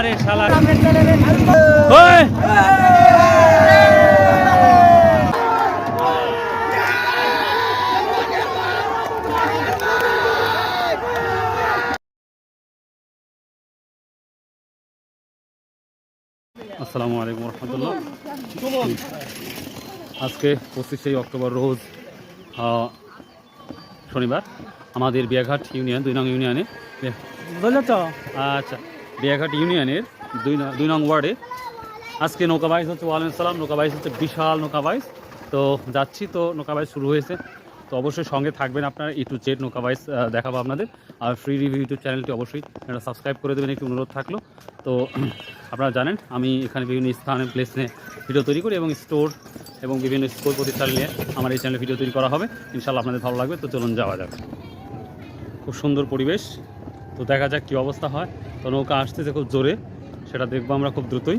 আরে শালা। ওই! আসসালামু আলাইকুম রহমতুল্লাহ। আজকে পঁচিশে অক্টোবর রোজ আহ, শনিবার আমাদের বিয়াঘাট ইউনিয়ন দুই নং ইউনিয়নে। বলল তো। আচ্ছা। বিয়াঘাট ইউনিয়নের দুই দুই নং ওয়ার্ডে। আজকে নৌকা বাইস হচ্ছে ওয়ালাইকুম সালাম নৌকা বাইস হচ্ছে বিশাল নৌকা বাইস। তো যাচ্ছি, তো নৌকা বাইস শুরু হয়েছে। তো অবশ্যই সঙ্গে থাকবেন আপনারা ই টু জেড নৌকা বাইস দেখাবো আপনাদের। আর ফ্রি রিভিউ ইউটিউব চ্যানেলটি অবশ্যই আপনারা সাবস্ক্রাইব করে দেবেন, একটি অনুরোধ থাকল। তো আপনারা জানেন, আমি এখানে বিভিন্ন স্থানে প্লেস নিয়ে ভিডিও তৈরি করি এবং স্টোর এবং বিভিন্ন স্কুল প্রতিষ্ঠান নিয়ে আমার এই চ্যানেলে ভিডিও তৈরি করা হবে। ইনশাল্লাহ আপনাদের ভালো লাগবে। তো চলুন যাওয়া যাক। খুব সুন্দর পরিবেশ। তো দেখা যাক কী অবস্থা হয়। তো নৌকা আসতেছে খুব জোরে, সেটা দেখব আমরা খুব দ্রুতই।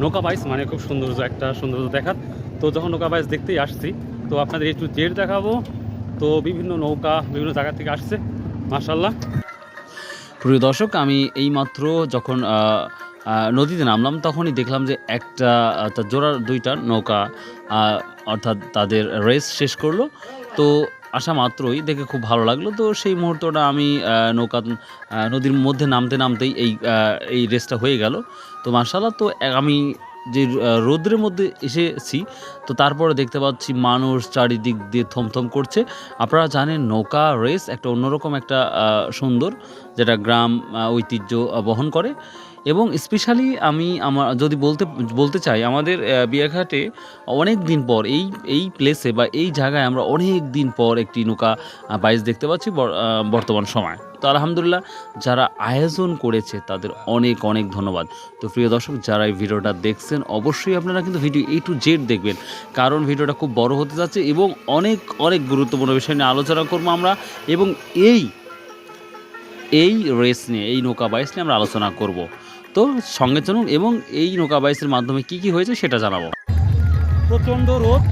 নৌকা বাইস মানে খুব সৌন্দর্য একটা সৌন্দর্য দেখার। তো যখন নৌকা বাইস দেখতেই আসছি, তো আপনাদের একটু জেট দেখাবো। তো বিভিন্ন নৌকা বিভিন্ন জায়গা থেকে আসছে মাশাল্লাহ প্রিয় দর্শক, আমি এইমাত্র যখন নদীতে নামলাম, তখনই দেখলাম যে একটা জোড়ার দুইটা নৌকা অর্থাৎ তাদের রেস শেষ করল। তো আসা মাত্রই দেখে খুব ভালো লাগল। তো সেই মুহূর্তটা আমি নৌকা নদীর মধ্যে নামতে নামতেই এই এই রেসটা হয়ে গেল। তো মার্শাল্লাহ তো আমি যে রৌদ্রের মধ্যে এসেছি, তো তারপরে দেখতে পাচ্ছি মানুষ চারিদিক দিয়ে থমথম করছে। আপনারা জানেন, নৌকা রেস একটা অন্যরকম একটা সুন্দর, যেটা গ্রাম ঐতিহ্য বহন করে। এবং স্পেশালি আমি আমার, যদি বলতে বলতে চাই, আমাদের বিয়াঘাটে অনেক দিন পর এই এই প্লেসে বা এই জায়গায় আমরা অনেক দিন পর একটি নৌকা বাইচ দেখতে পাচ্ছি বর- বর্তমান সময়। তো আলহামদুলিল্লাহ যারা আয়োজন করেছে তাদের অনেক অনেক ধন্যবাদ। তো প্রিয় দর্শক, যারা এই ভিডিওটা দেখছেন, অবশ্যই আপনারা কিন্তু ভিডিও এ টু জেড দেখবেন। কারণ ভিডিওটা খুব বড় হতে যাচ্ছে এবং অনেক অনেক গুরুত্বপূর্ণ বিষয় নিয়ে আলোচনা করব আমরা এবং এই এই রেস নিয়ে, এই নৌকা বাইস নিয়ে আমরা আলোচনা করব। তো সঙ্গে চলুন এবং এই নৌকা বাইসের মাধ্যমে কি কি হয়েছে সেটা জানাব। প্রচণ্ড রোদ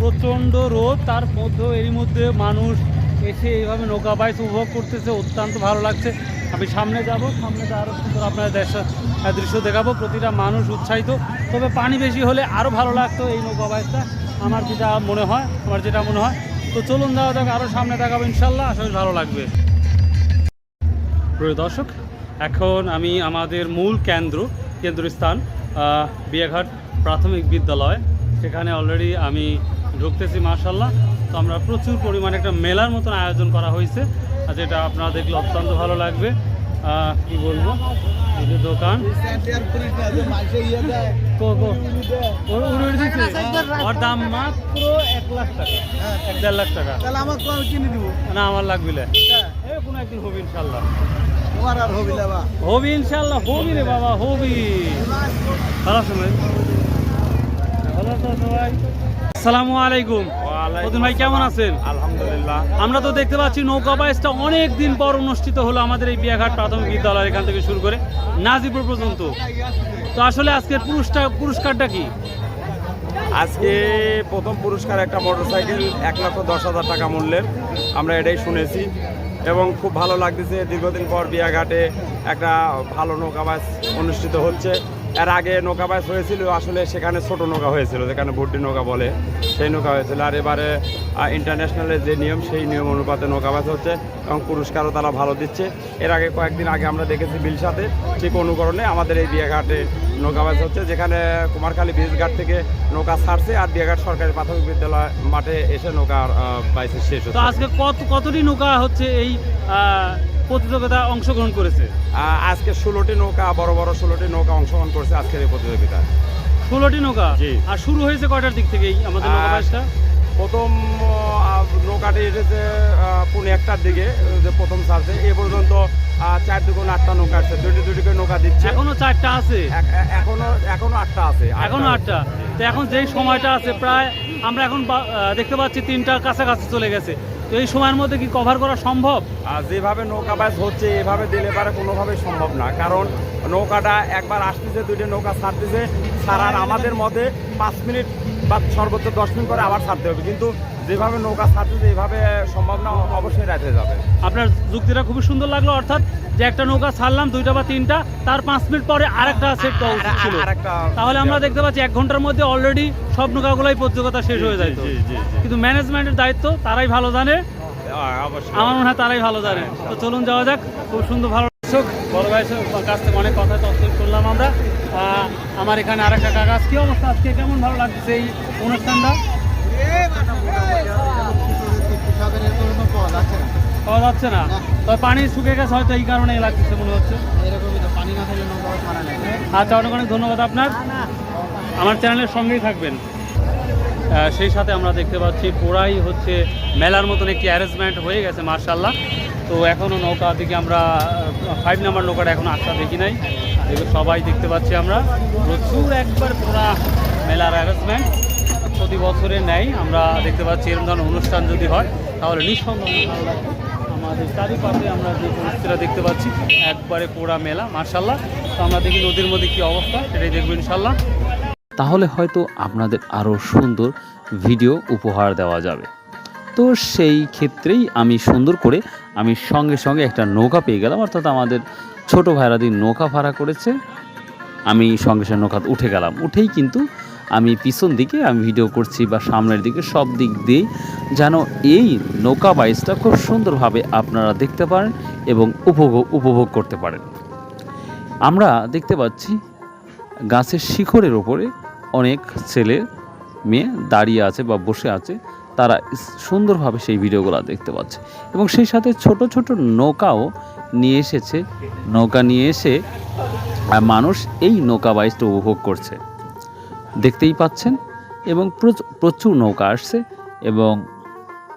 প্রচণ্ড রোদ, তার মধ্যে এরই মধ্যে মানুষ এসে এইভাবে নৌকা বাইস উপভোগ করতেছে, অত্যন্ত ভালো লাগছে। আমি সামনে যাব, সামনে আরও সুন্দর আপনার দেশ দৃশ্য দেখাবো, প্রতিটা মানুষ উৎসাহিত। তবে পানি বেশি হলে আরও ভালো লাগতো এই নৌকা বাইসটা, আমার যেটা মনে হয়, আমার যেটা মনে হয়। তো চলুন যাওয়া যাক আরও সামনে দেখাবো ইনশাল্লাহ আসলে ভালো লাগবে। প্রিয় দর্শক এখন আমি আমাদের মূল কেন্দ্র কেন্দ্রস্থান বিয়াঘাট প্রাথমিক বিদ্যালয় সেখানে অলরেডি আমি ঢুকতেছি মার্শাল্লাহ তো আমরা প্রচুর পরিমাণে একটা মেলার মতন আয়োজন করা হয়েছে যেটা আপনারা দেখলে অত্যন্ত ভালো লাগবে কি বলব দোকান ওর- দাম মাত্র এক লাখ টাকা এক দেড় লাখ টাকা না আমার লাগবে কোনো একদিন হবে ইনশাল্লাহ হবি ইনশাল্লাহ হবি রে বাবা হবি। ভালো আছেন ভালো আছো সবাই? আসসালামু আলাইকুম। ভাই কেমন আছেন? আলহামদুলিল্লাহ। আমরা তো দেখতে পাচ্ছি নৌকা বাইসটা অনেক দিন পর অনুষ্ঠিত হলো আমাদের এই বিয়াঘাট প্রাথমিক বিদ্যালয় এখান থেকে শুরু করে নাজিপুর পর্যন্ত। তো আসলে আজকের পুরস্কার পুরস্কারটা কি? আজকে প্রথম পুরস্কার একটা মোটরসাইকেল এক লক্ষ দশ হাজার টাকা মূল্যের। আমরা এটাই শুনেছি। এবং খুব ভালো লাগতেছে দীর্ঘদিন পর বিয়াঘাটে একটা ভালো নৌকাবাস অনুষ্ঠিত হচ্ছে। এর আগে নৌকা নৌকাবাস হয়েছিল, আসলে সেখানে ছোট নৌকা হয়েছিল, যেখানে ভর্তি নৌকা বলে সেই নৌকা হয়েছিল। আর এবারে ইন্টারন্যাশনালের যে নিয়ম, সেই নিয়ম অনুপাতে নৌকা নৌকাবাস হচ্ছে এবং পুরস্কারও তারা ভালো দিচ্ছে। এর আগে কয়েকদিন আগে আমরা দেখেছি বিলসাতে ঠিক অনুকরণে আমাদের এই বিয়াঘাটে নৌকাবাস হচ্ছে, যেখানে কুমারখালী ঘাট থেকে নৌকা ছাড়ছে আর বিয়াঘাট সরকারি প্রাথমিক বিদ্যালয় মাঠে এসে নৌকা বাইসে শেষ হচ্ছে। আজকে কত কতটি নৌকা হচ্ছে এই প্রতিযোগিতা অংশগ্রহণ করেছে? আজকে ষোলোটি নৌকা বড় বড় ষোলোটি নৌকা অংশগ্রহণ করছে আজকের এই প্রতিযোগিতায় ষোলোটি নৌকা। আর শুরু হয়েছে কয়টার দিক থেকেই আমাদের নৌকা প্রথম নৌকাটি এসেছে পুনে একটার দিকে যে প্রথম ছাড়ছে এ পর্যন্ত চার দুগুণ আটটা নৌকা আসছে দুটি দুটি করে নৌকা দিচ্ছে। এখনও চারটা আছে? এখনও এখনও আটটা আছে এখনও আটটা? তো এখন যেই সময়টা আছে প্রায় আমরা এখন দেখতে পাচ্ছি তিনটার কাছাকাছি চলে গেছে। তো এই সময়ের মধ্যে কি কভার করা সম্ভব? আর যেভাবে নৌকা বাস হচ্ছে এভাবে দিলে পারে কোনোভাবেই সম্ভব না। কারণ নৌকাটা একবার আসতেছে দুইটা নৌকা ছাড়তেছে ছাড়ার আমাদের মধ্যে পাঁচ মিনিট বা সর্বোচ্চ দশ মিনিট পরে আবার ছাড়তে হবে। কিন্তু যেভাবে নৌকা ছাড়তেছে এইভাবে সম্ভব না অবশ্যই রাতে যাবে। আপনার যুক্তিটা খুবই সুন্দর লাগল অর্থাৎ যে একটা নৌকা ছাড়লাম দুইটা বা তিনটা তার পাঁচ মিনিট পরে আরেকটা সেট দেওয়া উচিত ছিল। তাহলে আমরা দেখতে পাচ্ছি এক ঘণ্টার মধ্যে অলরেডি সব নৌকাগুলোই প্রতিযোগিতা শেষ হয়ে যায়। কিন্তু ম্যানেজমেন্টের দায়িত্ব তারাই ভালো জানে। হ্যাঁ, অবশ্যই। আমার মনে হয় তারাই ভালো জানে। তো চলুন যাওয়া যাক খুব সুন্দর ভালো বড় ভাইয়ের কাছ থেকে অনেক কথা তথ্য শুনলাম আমরা। আমার এখানে আরেকটা কাকা কি অবস্থা আজকে? কেমন ভালো লাগছে এই অনুষ্ঠানটা? পাওয়া যাচ্ছে না? তবে পানি শুকিয়ে গেছে, হয়তো এই কারণে লাগতেছে মনে হচ্ছে। আচ্ছা অনেক অনেক ধন্যবাদ আপনার। আমার চ্যানেলের সঙ্গেই থাকবেন। সেই সাথে আমরা দেখতে পাচ্ছি, পুরাই হচ্ছে মেলার মতন একটি অ্যারেঞ্জমেন্ট হয়ে গেছে মার্শাল্লাহ তো এখনও নৌকা দিকে আমরা ফাইভ নাম্বার নৌকাটা এখনও আসা দেখি নাই। এগুলো সবাই দেখতে পাচ্ছি আমরা, প্রচুর একবার পুরা মেলার অ্যারেঞ্জমেন্ট প্রতি বছরে নেই, আমরা দেখতে পাচ্ছি এরকম ধরনের অনুষ্ঠান যদি হয়, তাহলে নিঃসন্দেহে ভালো আমাদের চারিপাশে আমরা যে পরিস্থিতিটা দেখতে পাচ্ছি, একবারে পুরা মেলা মার্শাল্লাহ তো আমরা দেখি নদীর মধ্যে কী অবস্থা, সেটাই দেখব ইনশাল্লাহ তাহলে হয়তো আপনাদের আরও সুন্দর ভিডিও উপহার দেওয়া যাবে। তো সেই ক্ষেত্রেই আমি সুন্দর করে আমি সঙ্গে সঙ্গে একটা নৌকা পেয়ে গেলাম, অর্থাৎ আমাদের ছোট ভাইরা নৌকা ভাড়া করেছে। আমি সঙ্গে সঙ্গে নৌকা উঠে গেলাম। উঠেই কিন্তু আমি পিছন দিকে আমি ভিডিও করছি বা সামনের দিকে সব দিক দিয়েই যেন এই নৌকা বাইসটা খুব সুন্দরভাবে আপনারা দেখতে পারেন এবং উপভোগ উপভোগ করতে পারেন। আমরা দেখতে পাচ্ছি গাছের শিখরের ওপরে অনেক ছেলে, মেয়ে দাঁড়িয়ে আছে বা বসে আছে। তারা সুন্দরভাবে সেই ভিডিওগুলো দেখতে পাচ্ছে। এবং সেই সাথে ছোট ছোট নৌকাও নিয়ে এসেছে। নৌকা নিয়ে এসে মানুষ এই নৌকা বাইসটা উপভোগ করছে। দেখতেই পাচ্ছেন? এবং প্রচ- প্রচুর নৌকা আসছে এবং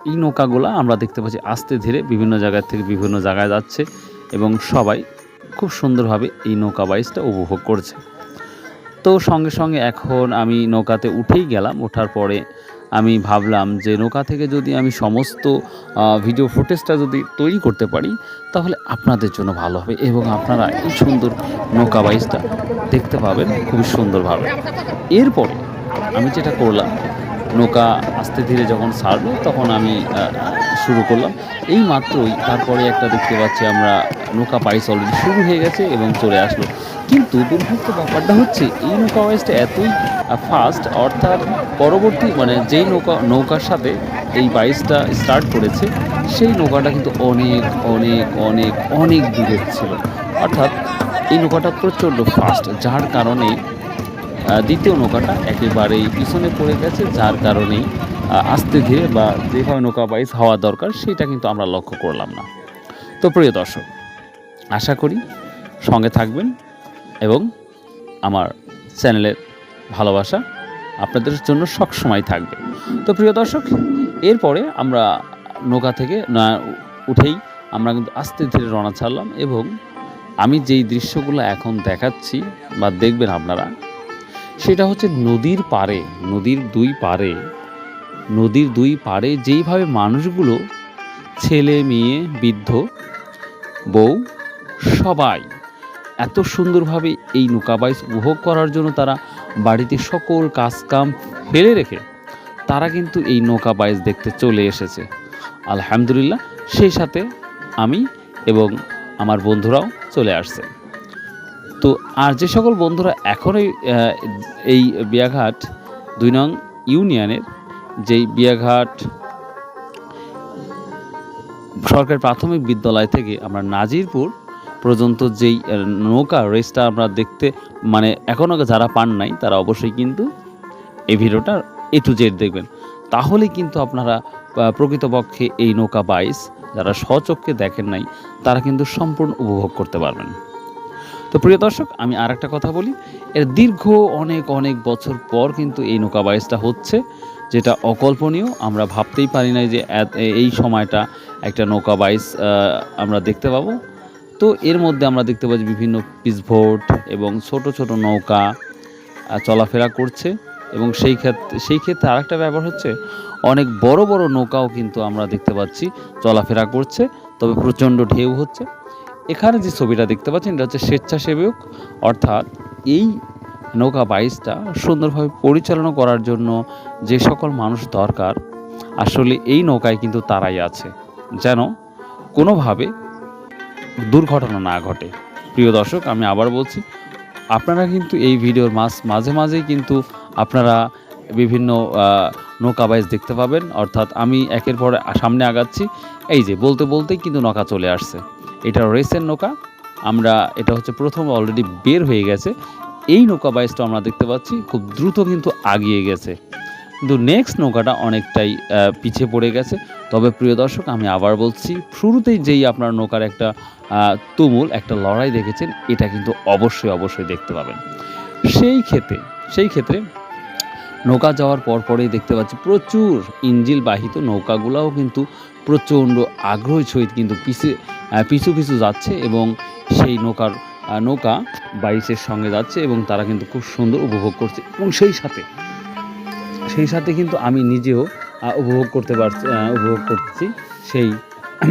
এই নৌকাগুলো আমরা দেখতে পাচ্ছি আস্তে ধীরে বিভিন্ন জায়গা থেকে বিভিন্ন জায়গায় যাচ্ছে এবং সবাই খুব সুন্দরভাবে এই নৌকা বাইসটা উপভোগ করছে। তো সঙ্গে সঙ্গে এখন আমি নৌকাতে উঠেই গেলাম। ওঠার পরে আমি ভাবলাম যে নৌকা থেকে যদি আমি সমস্ত ভিডিও ফুটেজটা যদি তৈরি করতে পারি, তাহলে আপনাদের জন্য ভালো হবে এবং আপনারা এই সুন্দর নৌকা বাইসটা দেখতে পাবেন, খুবই সুন্দরভাবে। এরপরে আমি যেটা করলাম নৌকা আস্তে ধীরে যখন ছাড়লো তখন আমি শুরু করলাম। এই মাত্রই তারপরে একটা দেখতে পাচ্ছি আমরা নৌকা পাইস অলরেডি শুরু হয়ে গেছে এবং চলে আসলো। কিন্তু দুর্ভাগ্য ব্যাপারটা হচ্ছে, এই নৌকা বাইসটা এতই ফাস্ট অর্থাৎ পরবর্তী মানে যেই নৌকা, নৌকার সাথে এই বাইসটা স্টার্ট করেছে, সেই নৌকাটা কিন্তু অনেক অনেক অনেক অনেক দূরের ছিল। অর্থাৎ এই নৌকাটা প্রচণ্ড ফাস্ট যার কারণে দ্বিতীয় নৌকাটা একেবারেই পিছনে পড়ে গেছে, যার কারণেই আস্তে ধীরে বা যেভাবে নৌকা বাইস হওয়া দরকার, সেটা কিন্তু আমরা লক্ষ্য করলাম না। তো প্রিয় দর্শক, আশা করি সঙ্গে থাকবেন এবং আমার চ্যানেলের ভালোবাসা আপনাদের জন্য সবসময় থাকবে। তো প্রিয় দর্শক, এরপরে আমরা নৌকা থেকে না উঠেই আমরা কিন্তু আস্তে ধীরে রওনা ছাড়লাম এবং আমি যেই দৃশ্যগুলো এখন দেখাচ্ছি বা দেখবেন আপনারা সেটা হচ্ছে নদীর পারে নদীর দুই পাড়ে। নদীর দুই পাড়ে যেইভাবে মানুষগুলো, ছেলে, মেয়ে, বৃদ্ধ, বউ, সবাই এত সুন্দরভাবে এই নৌকাবাইস উপভোগ করার জন্য তারা বাড়িতে সকল কাজকাম ফেলে রেখে তারা কিন্তু এই নৌকা বাইচ দেখতে চলে এসেছে। আলহামদুলিল্লাহ, সেই সাথে আমি এবং আমার বন্ধুরাও চলে আসছে। তো আর যে সকল বন্ধুরা এখনই এই বিয়াঘাট দুই নং ইউনিয়নের যেই বিয়াঘাট সরকারি প্রাথমিক বিদ্যালয় থেকে আমরা নাজিরপুর পর্যন্ত যেই নৌকা রেসটা আমরা দেখতে মানে এখনও যারা পান নাই, তারা অবশ্যই কিন্তু এই ভিডিওটা এ টু জেড দেখবেন। তাহলে কিন্তু আপনারা প্রকৃতপক্ষে এই নৌকা বাইস, যারা স্বচক্ষে দেখেন নাই, তারা কিন্তু সম্পূর্ণ উপভোগ করতে পারবেন। তো প্রিয় দর্শক, আমি আর একটা কথা বলি। এর দীর্ঘ অনেক অনেক বছর পর কিন্তু এই নৌকা বাইসটা হচ্ছে, যেটা অকল্পনীয়। আমরা ভাবতেই পারি না যে এই সময়টা একটা নৌকা বাইস আমরা দেখতে পাবো। তো এর মধ্যে আমরা দেখতে পাচ্ছি বিভিন্ন পিসভোট এবং ছোট ছোট নৌকা চলাফেরা করছে। এবং সেই ক্ষেত্রে সেই ক্ষেত্রে আরেকটা ব্যাপার হচ্ছে, অনেক বড় বড় নৌকাও কিন্তু আমরা দেখতে পাচ্ছি, চলাফেরা করছে, তবে প্রচণ্ড ঢেউ হচ্ছে। এখানে যে ছবিটা দেখতে পাচ্ছেন, এটা হচ্ছে স্বেচ্ছাসেবক, অর্থাৎ এই নৌকা বাইচটা সুন্দরভাবে পরিচালনা করার জন্য যে সকল মানুষ দরকার, আসলে এই নৌকায় কিন্তু তারাই আছে। যেন কোনোভাবে দুর্ঘটনা না ঘটে। প্রিয় দর্শক, আমি আবার বলছি, আপনারা কিন্তু এই ভিডিওর মাঝ, মাঝে মাঝেই কিন্তু আপনারা বিভিন্ন নৌকা বাইচ দেখতে পাবেন। অর্থাৎ আমি একের পর সামনে আগাচ্ছি। এই যে, বলতে বলতেই কিন্তু নৌকা চলে আসছে। এটা রেসের নৌকা। আমরা এটা হচ্ছে প্রথম অলরেডি বের হয়ে গেছে। এই নৌকা বাইসটা আমরা দেখতে পাচ্ছি খুব দ্রুত কিন্তু আগিয়ে গেছে। কিন্তু নেক্সট নৌকাটা অনেকটাই পিছিয়ে পড়ে গেছে। তবে প্রিয় দর্শক আমি আবার বলছি শুরুতেই যেই আপনার নৌকার একটা তুমুল একটা লড়াই দেখেছেন এটা কিন্তু অবশ্যই অবশ্যই দেখতে পাবেন। সেই ক্ষেত্রে সেই ক্ষেত্রে নৌকা যাওয়ার পর পরেই দেখতে পাচ্ছি প্রচুর ইঞ্জিল বাহিত নৌকাগুলোও কিন্তু প্রচণ্ড আগ্রহের সহিত কিন্তু পিছে আহ, পিছু পিছু যাচ্ছে এবং সেই নৌকার নৌকা বাইশের সঙ্গে যাচ্ছে এবং তারা কিন্তু খুব সুন্দর উপভোগ করছে এবং সেই সাথে সেই সাথে কিন্তু আমি নিজেও উপভোগ করতে পারছি উপভোগ করছি সেই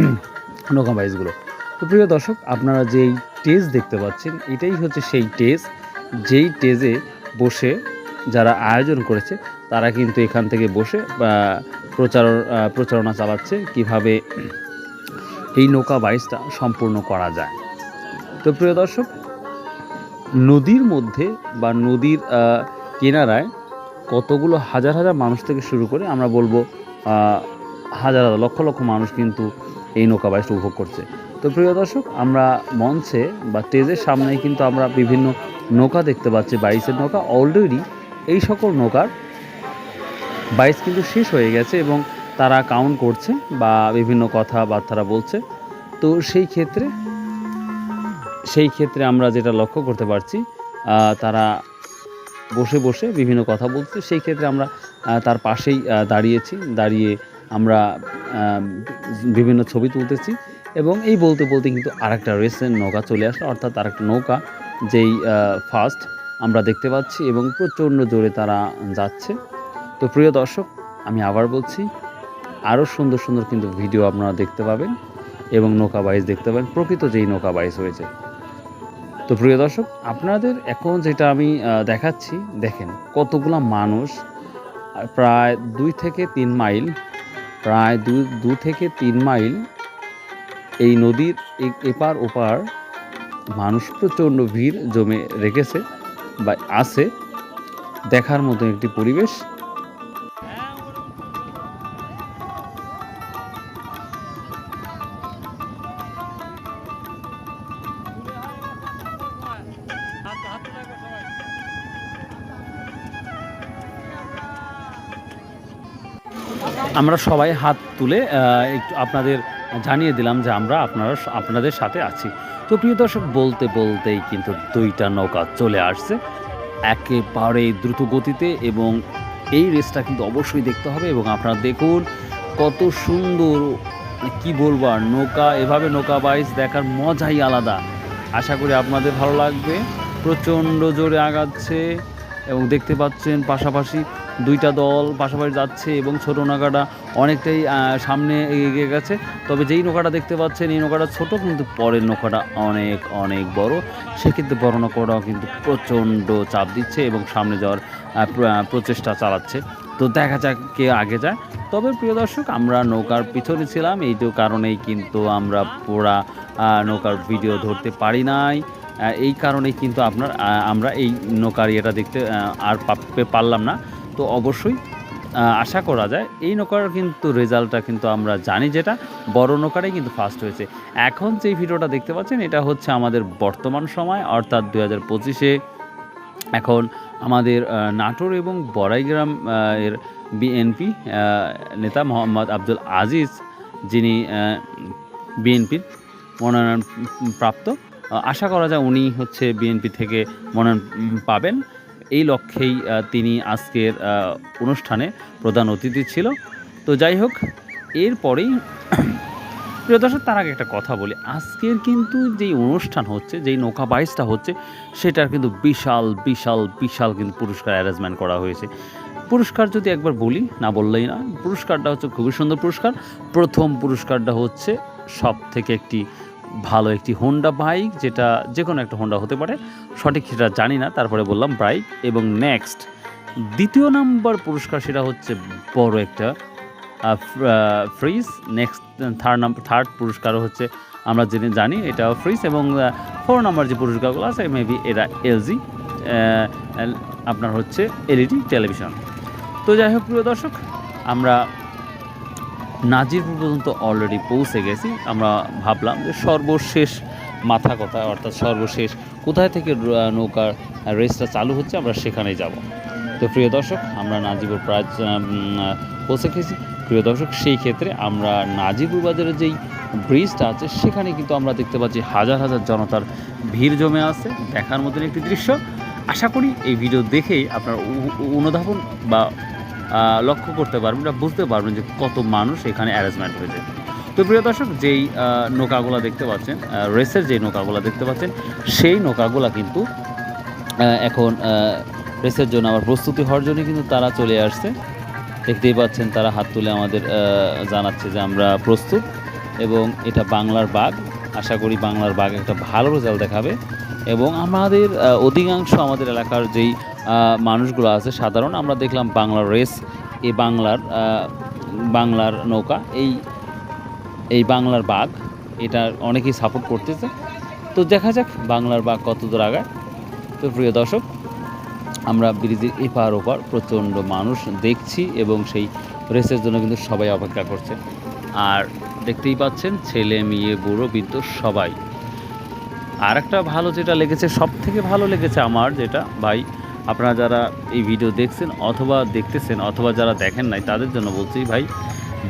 নৌকা বাইসগুলো তো প্রিয় দর্শক, আপনারা যেই টেজ দেখতে পাচ্ছেন, এটাই হচ্ছে সেই টেজ যেই টেজে বসে যারা আয়োজন করেছে, তারা কিন্তু এখান থেকে বসে প্রচার প্রচারণা চালাচ্ছে, কীভাবে এই নৌকা বাইসটা সম্পূর্ণ করা যায়। তো প্রিয় দর্শক, নদীর মধ্যে বা নদীর কিনারায় কতগুলো হাজার হাজার মানুষ থেকে শুরু করে আমরা বলব হাজার হাজার, লক্ষ লক্ষ মানুষ কিন্তু এই নৌকা বাইসটা উপভোগ করছে। তো প্রিয় দর্শক, আমরা মঞ্চে বা স্টেজের সামনেই কিন্তু আমরা বিভিন্ন নৌকা দেখতে পাচ্ছি বাইশের নৌকা। অলরেডি এই সকল নৌকার বাইশ কিন্তু শেষ হয়ে গেছে এবং তারা কাউন্ট করছে বা বিভিন্ন কথাবার্তারা বলছে। তো সেই ক্ষেত্রে সেই ক্ষেত্রে আমরা যেটা লক্ষ্য করতে পারছি তারা বসে বসে বিভিন্ন কথা বলছে। সেই ক্ষেত্রে আমরা তার পাশেই দাঁড়িয়েছি। দাঁড়িয়ে আমরা বিভিন্ন ছবি তুলতেছি এবং এই বলতে বলতে কিন্তু আরেকটা রেসের নৌকা চলে আসলো, অর্থাৎ আরেকটা নৌকা যেই ফার্স্ট আমরা দেখতে পাচ্ছি এবং প্রচণ্ড জোরে তারা যাচ্ছে। তো প্রিয় দর্শক, আমি আবার বলছি আরও সুন্দর সুন্দর কিন্তু ভিডিও আপনারা দেখতে পাবেন এবং নৌকা বাইস দেখতে পাবেন। প্রকৃত যেই নৌকা বাইস হয়েছে। তো প্রিয় দর্শক, আপনাদের এখন যেটা আমি দেখাচ্ছি, দেখেন কতগুলা মানুষ প্রায় দুই থেকে তিন মাইল, প্রায় দু দু থেকে তিন মাইল এই নদীর এপার ওপার মানুষ প্রচণ্ড ভিড় জমে রেখেছে বা আছে। দেখার মতো একটি পরিবেশ। আমরা সবাই হাত তুলে একটু আপনাদের জানিয়ে দিলাম যে আমরা আপনারা আপনাদের সাথে আছি। তো প্রিয় দর্শক, বলতে বলতেই কিন্তু দুইটা নৌকা চলে আসছে। একেবারে দ্রুত গতিতে এবং এই রেসটা কিন্তু অবশ্যই দেখতে হবে এবং আপনারা দেখুন কত সুন্দর মানে কি বলব আর, নৌকা, এভাবে নৌকা বাইস দেখার মজাই আলাদা। আশা করি আপনাদের ভালো লাগবে। প্রচণ্ড জোরে আগাচ্ছে এবং দেখতে পাচ্ছেন পাশাপাশি দুইটা দল পাশাপাশি যাচ্ছে এবং ছোট নৌকাটা অনেকটাই সামনে এগিয়ে গেছে। তবে যেই নৌকাটা দেখতে পাচ্ছেন, এই নৌকাটা ছোট কিন্তু পরের নৌকাটা অনেক অনেক বড়। সেক্ষেত্রে বড় নৌকাটাও কিন্তু প্রচণ্ড চাপ দিচ্ছে এবং সামনে যাওয়ার প্রচেষ্টা চালাচ্ছে। তো দেখা যাক কে আগে যায়। তবে প্রিয় দর্শক, আমরা নৌকার পিছনে ছিলাম। এই তো কারণেই কিন্তু আমরা পুরা নৌকার ভিডিও ধরতে পারি নাই। এই কারণেই কিন্তু আপনার আমরা এই নৌকার ইয়েটা দেখতে আর পারলাম না। তো অবশ্যই আশা করা যায়। এই নৌকার কিন্তু রেজাল্টটা কিন্তু আমরা জানি যেটা, বড় নৌকাটাই কিন্তু ফার্স্ট হয়েছে। এখন যে ভিডিওটা দেখতে পাচ্ছেন, এটা হচ্ছে আমাদের বর্তমান সময়, অর্থাৎ দু হাজার পঁচিশে এখন আমাদের নাটোর এবং বড়াইগ্রাম এর বিএনপি নেতা মোহাম্মদ আব্দুল আজিজ যিনি বিএনপির মনোনয়ন প্রাপ্ত আশা করা যায় উনি হচ্ছে বিএনপি থেকে মনোনয়ন পাবেন। এই লক্ষ্যেই তিনি আজকের অনুষ্ঠানে প্রধান অতিথি ছিল। তো যাই হোক, এরপরেই, প্রিয় দর্শক, তার আগে একটা কথা বলি। আজকের কিন্তু যেই অনুষ্ঠান হচ্ছে, যেই নৌকা বাইসটা হচ্ছে, সেটার কিন্তু বিশাল বিশাল বিশাল কিন্তু পুরস্কার অ্যারেঞ্জমেন্ট করা হয়েছে। পুরস্কার যদি একবার বলি, না বললেই না, পুরস্কারটা হচ্ছে খুবই সুন্দর পুরস্কার। প্রথম পুরস্কারটা হচ্ছে সব থেকে একটি ভালো একটি হোন্ডা বাইক যেটা যে কোনো একটা হোন্ডা হতে পারে। সঠিক সেটা জানি না, তারপরে বললাম বাইক এবং নেক্সট দ্বিতীয় নাম্বার পুরস্কার সেটা হচ্ছে বড় একটা fridge next third number third পুরস্কার হচ্ছে, আমরা জেনে জানি এটা ফ্রিজ এবং ফোর নাম্বার যে পুরস্কারগুলো আছে মেবি এরা এলজি আপনার হচ্ছে এলইডি টেলিভিশন তো যাই হোক, প্রিয় দর্শক, আমরা নাজিরপুর পর্যন্ত অলরেডি পৌঁছে গেছি। আমরা ভাবলাম যে সর্বশেষ মাথা কথা, অর্থাৎ সর্বশেষ কোথায় থেকে নৌকার রেসটা চালু হচ্ছে আমরা সেখানেই যাব। তো প্রিয় দর্শক, আমরা নাজিপুর প্রায় পৌঁছে গেছি। প্রিয় দর্শক, সেই ক্ষেত্রে আমরা নাজিপুর বাজারের যেই ব্রিজটা আছে, সেখানে কিন্তু আমরা দেখতে পাচ্ছি হাজার হাজার জনতার ভিড় জমে আছে। দেখার মতন একটি দৃশ্য। আশা করি এই ভিডিও দেখেই আপনার অনুধাবন বা লক্ষ্য করতে পারবেন বা বুঝতে পারবেন যে কত মানুষ এখানে অ্যারেঞ্জমেন্ট হয়েছে। তো প্রিয় দর্শক, যেই নৌকাগুলা দেখতে পাচ্ছেন রেসের যেই নৌকাগুলো দেখতে পাচ্ছেন, সেই নৌকাগুলা কিন্তু এখন রেসের জন্য আবার প্রস্তুতি হওয়ার জন্য কিন্তু তারা চলে আসছে। দেখতেই পাচ্ছেন তারা হাত তুলে আমাদের জানাচ্ছে যে আমরা প্রস্তুত এবং এটা বাংলার বাঘ। আশা করি বাংলার বাঘ একটা ভালো রেজাল্ট দেখাবে। এবং আমাদের অধিকাংশ আমাদের এলাকার যেই মানুষগুলো আছে সাধারণ, আমরা দেখলাম বাংলার রেস, এই বাংলার বাংলার নৌকা, এই এই বাংলার বাঘ, এটা অনেকেই সাপোর্ট করতেছে। তো দেখা যাক বাংলার বাঘ কত দূর আগায়। তো প্রিয় দর্শক, আমরা ব্রিজের এপার ওপার প্রচণ্ড মানুষ দেখছি এবং সেই রেসের জন্য কিন্তু সবাই অপেক্ষা করছে। আর দেখতেই পাচ্ছেন, ছেলে, মেয়ে, বুড়ো, বৃদ্ধ সবাই আর একটা ভালো যেটা লেগেছে সব থেকে ভালো লেগেছে আমার যেটা, ভাই, আপনারা যারা এই ভিডিও দেখছেন অথবা দেখতেছেন অথবা যারা দেখেন নাই, তাদের জন্য বলছি ভাই,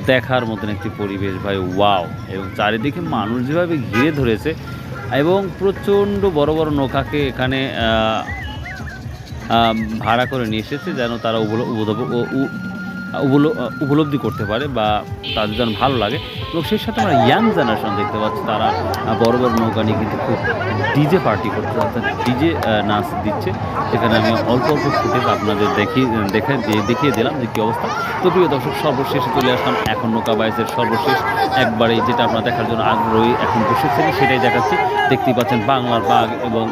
দেখার মতন একটি পরিবেশ ভাই, ওয়াও। এবং চারিদিকে মানুষ যেভাবে ঘিরে ধরেছে এবং প্রচণ্ড বড় বড় নৌকাকে এখানে ভাড়া করে নিয়ে এসেছে যেন তারা উপলব্ধি করতে পারে বা তাদের যেন ভালো লাগে। এবং সেই সাথে আমরা ইয়াং জেনারেশন দেখতে পাচ্ছি, তারা বড় বড় নৌকা নিয়ে কিন্তু খুব ডিজে পার্টি করছে, অর্থাৎ ডিজে নাচ দিচ্ছে। সেখানে আমি অল্প অল্প ফুটেজ আপনাদের দেখিয়ে দেখে দেখিয়ে দিলাম যে কী অবস্থা। তো প্রিয় দর্শক, সর্বশেষে চলে আসলাম এখন নৌকা বাইসের সর্বশেষ। একবারে যেটা আপনারা দেখার জন্য আগ্রহী এখন বসেছেন সেটাই দেখাচ্ছি। দেখতেই পাচ্ছেন বাংলার বাঘ এবং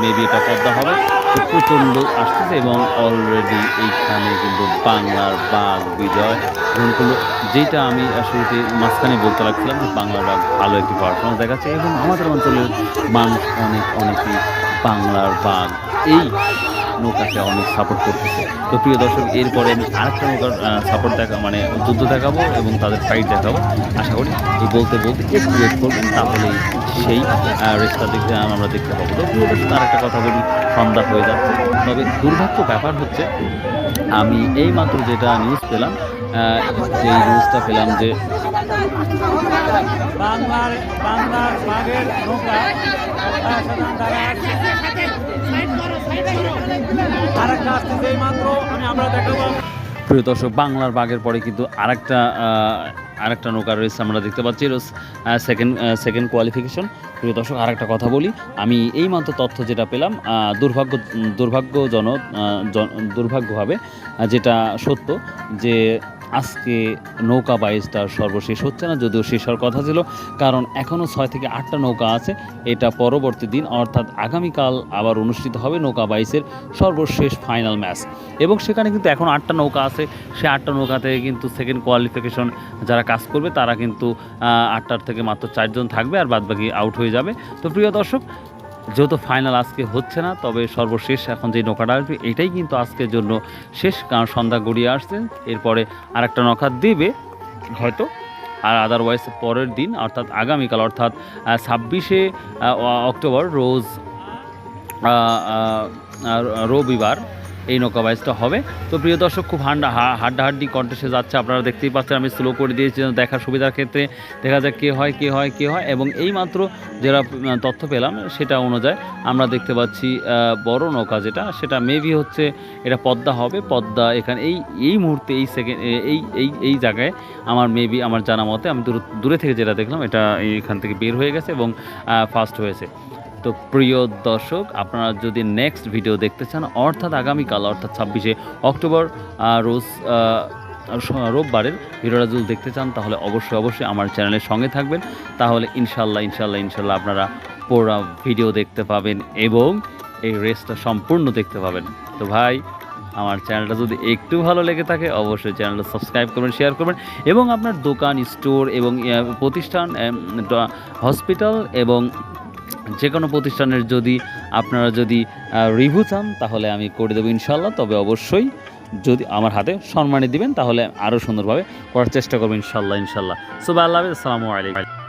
মেবি এটা পদ্মা হবে। প্রচণ্ড আসতেছে এবং অলরেডি এইখানে কিন্তু বাংলার বাঘ বিজয়। যেটা আমি শুরুতে মাঝখানে বলতে লাগছিলাম যে বাংলার বাঘ ভালো একটি পারফরমেন্স দেখাচ্ছে এবং আমাদের অঞ্চলের মানুষ অনেক অনেকেই বাংলার বাঘ এই নৌকাকে অনেক সাপোর্ট করতেছে। তো প্রিয় দর্শক, এরপরে আমি আরেকটা নৌকার সাপোর্ট দেখা মানে যুদ্ধ দেখাবো এবং তাদের ফাইট দেখাবো। আশা করি এই বলতে বলতে একটু ওয়েট করবেন তাহলেই সেই রেসটা দেখতে আমরা দেখতে পাবো। তো প্রিয় দর্শক, আরেকটা কথা বলি, সন্ধ্যা হয়ে যাচ্ছে। তবে দুর্ভাগ্য ব্যাপার হচ্ছে আমি এই মাত্র যেটা নিউজ পেলাম সেই যে নিউজটা পেলাম যে বাংলার বাংলার বাঘের নৌকা আর আসতেছে মাত্র আমি আমরা দেখাবো। প্রিয় দর্শক বাংলার বাঘের পরে কিন্তু আরেকটা আরেকটা নৌকা রয়েছে আমরা দেখতে পাচ্ছি। সেকেন্ড সেকেন্ড কোয়ালিফিকেশন প্রিয় দর্শক, আরেকটা কথা বলি। আমি এই মাত্র তথ্য যেটা পেলাম দুর্ভাগ্য, দুর্ভাগ্যজনক দুর্ভাগ্যভাবে যেটা সত্য যে আজকে নৌকা বাইশটা সর্বশেষ হচ্ছে না, যদিও শেষ হওয়ার কথা ছিল, কারণ এখনও ছয় থেকে আটটা নৌকা আছে। এটা পরবর্তী দিন, অর্থাৎ আগামীকাল আবার অনুষ্ঠিত হবে নৌকা বাইশের সর্বশেষ ফাইনাল ম্যাচ এবং সেখানে কিন্তু এখন আটটা নৌকা আছে। সে আটটা নৌকা থেকে কিন্তু সেকেন্ড কোয়ালিফিকেশন যারা কাজ করবে, তারা কিন্তু আটটার থেকে মাত্র চারজন থাকবে আর বাদবাকি আউট হয়ে যাবে। তো প্রিয় দর্শক যেহেতু ফাইনাল আজকে হচ্ছে না, তবে সর্বশেষ এখন যে নৌকাটা আসবে, এটাই কিন্তু আজকের জন্য শেষ, কারণ সন্ধ্যা গড়িয়ে আসছে। এরপরে আর একটা নৌকা দেবে, হয়তো, আর আদারওয়াইজ পরের দিন, অর্থাৎ আগামীকাল, অর্থাৎ ছাব্বিশে অক্টোবর, রোজ রবিবার এই নৌকা বাইচটা হবে। তো প্রিয় দর্শক খুব হান্ডা হাড্ডাহাড্ডি কন্টেস্টে যাচ্ছে। আপনারা দেখতেই পাচ্ছেন আমি স্লো করে দিয়েছি দেখার সুবিধার ক্ষেত্রে। দেখা যাক কে হয় কে হয় কে হয়। এবং এই মাত্র উম, তথ্য পেলাম সেটা অনুযায়ী আমরা দেখতে পাচ্ছি বড় নৌকা যেটা সেটা মেবি হচ্ছে এটা পদ্মা হবে। পদ্মা এখানে এই এই মুহূর্তে এই সেকেন্ড এই এই এই জায়গায় আমার মেবি আমার জানা মতে আমি দূর দূরে থেকে যেটা দেখলাম এটা এখান থেকে বের হয়ে গেছে এবং ফার্স্ট হয়েছে। তো প্রিয় দর্শক, আপনারা যদি নেক্সট ভিডিও দেখতে চান, অর্থাৎ আগামীকাল, অর্থাৎ ছাব্বিশে অক্টোবর রোজ রোববারের যদি দেখতে চান, তাহলে অবশ্যই অবশ্যই আমার চ্যানেলের সঙ্গে থাকবেন। তাহলে ইনশাল্লাহ ইনশাল্লাহ ইনশাল্লাহ আপনারা পুরো ভিডিও দেখতে পাবেন এবং এই রেসটা সম্পূর্ণ দেখতে পাবেন। তো ভাই, আমার চ্যানেলটা যদি একটু ভালো লেগে থাকে, অবশ্যই চ্যানেলটা সাবস্ক্রাইব করবেন শেয়ার করবেন এবং আপনার দোকান স্টোর এবং প্রতিষ্ঠান হসপিটাল এবং যে কোনো প্রতিষ্ঠানের যদি আপনারা যদি রিভিউ চান, তাহলে আমি করে দেবো ইনশাল্লাহ তবে অবশ্যই যদি আমার হাতে সম্মানে দিবেন, তাহলে আরও সুন্দরভাবে করার চেষ্টা করব ইনশাল্লাহ ইনশাল্লাহ সুবাহ আল্লাহ আসসালামু আলাইকুম।